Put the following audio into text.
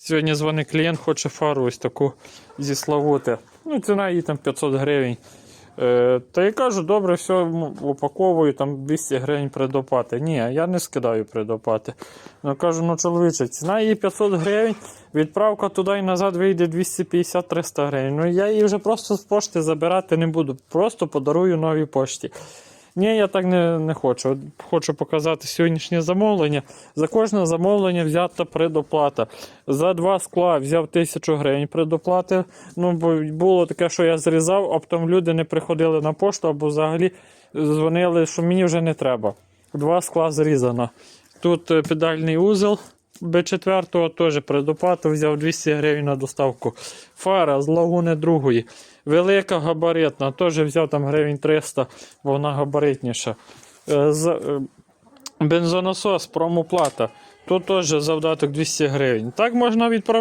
Сьогодні дзвонить клієнт, хоче фару ось таку зі Славути. Ну, ціна її там 500 гривень. Е, та я кажу, добре, все упаковую там 200 гривень предоплати. Ні, я не скидаю предоплати. Ну кажу, ну чоловіче, ціна її 500 гривень, відправка туди і назад вийде 250-300 гривень. Ну я її вже просто з пошти забирати не буду. Просто подарую новій пошті. Ні, я так не, не хочу. Хочу показати сьогоднішнє замовлення. За кожне замовлення взята предоплата. За два скла взяв тисячу гривень предоплати. Ну, було таке, що я зрізав, а потім люди не приходили на пошту або взагалі дзвонили, що мені вже не треба. Два скла зрізано. Тут е, педальний узел. Б4 теж предоплату взяв 200 гривень на доставку. Фара з лагуни другої. Велика габаритна, теж взяв там гривень 300, бо вона габаритніша. Е, е, Бензонасос, промоплата. Тут теж завдаток 200 гривень. Так можна відправити.